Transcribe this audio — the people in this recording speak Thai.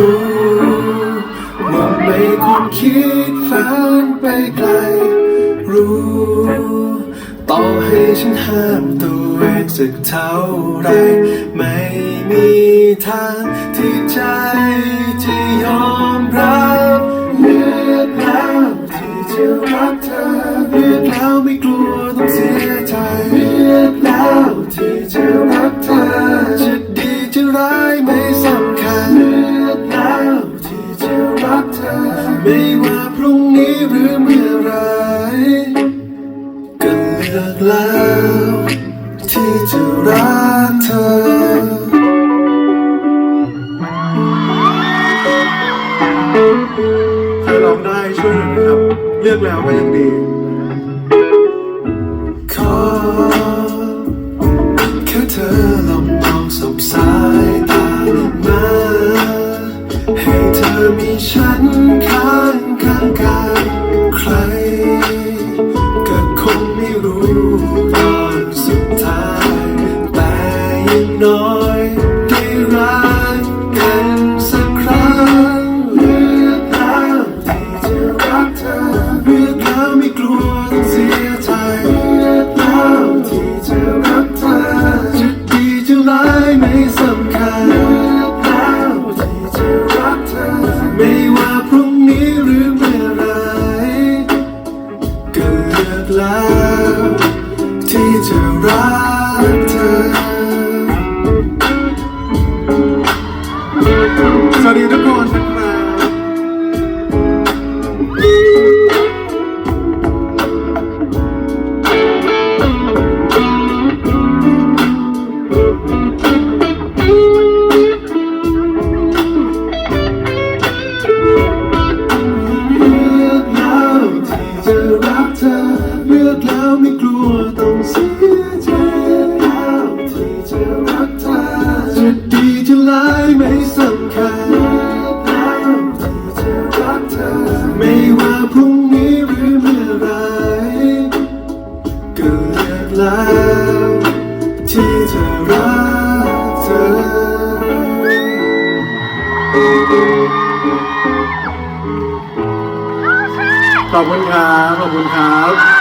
รู้ว่าไม่ควรคิดฝันไปไกล รู้ต่อให้ฉันห้ามตัวเองสักเท่าไร ไม่มีทางที่ใจจะยอมรับเลือกแล้วที่จะรักเธอเลือกแล้วไม่กลัวต้องเสียใจ หรือเมื่อไหรก็เลือกแล้วที่จะรักเธอใครร้องได้ช่วยหน่อยนะครับ เลือกแล้วก็ยังดี ขอแค่เธอลองมองสบสายตามาให้เธอมีฉัน รักเธอเลือกแล้วไม่กลัวต้องเสียใจเลือกแล้วที่จะรักเธอจะดีจะร้ายไม่สำคัญเลือกแล้วที่จะรักเธอไม่ว่าพรุ่งนี้หรือเมื่อไรก็เลือกแล้วที่จะรักเธอ แล้วไม่กลัวต้องเสียใจแล้วที่จะรักเธอจะดีจะร้ายไม่สำคัญแล้วที่จะรักเธอไม่ว่าพรุ่งนี้หรือเมื่อไรก็เลือกแล้วที่จะรักเธอขอบคุณครับ ขอบคุณครับ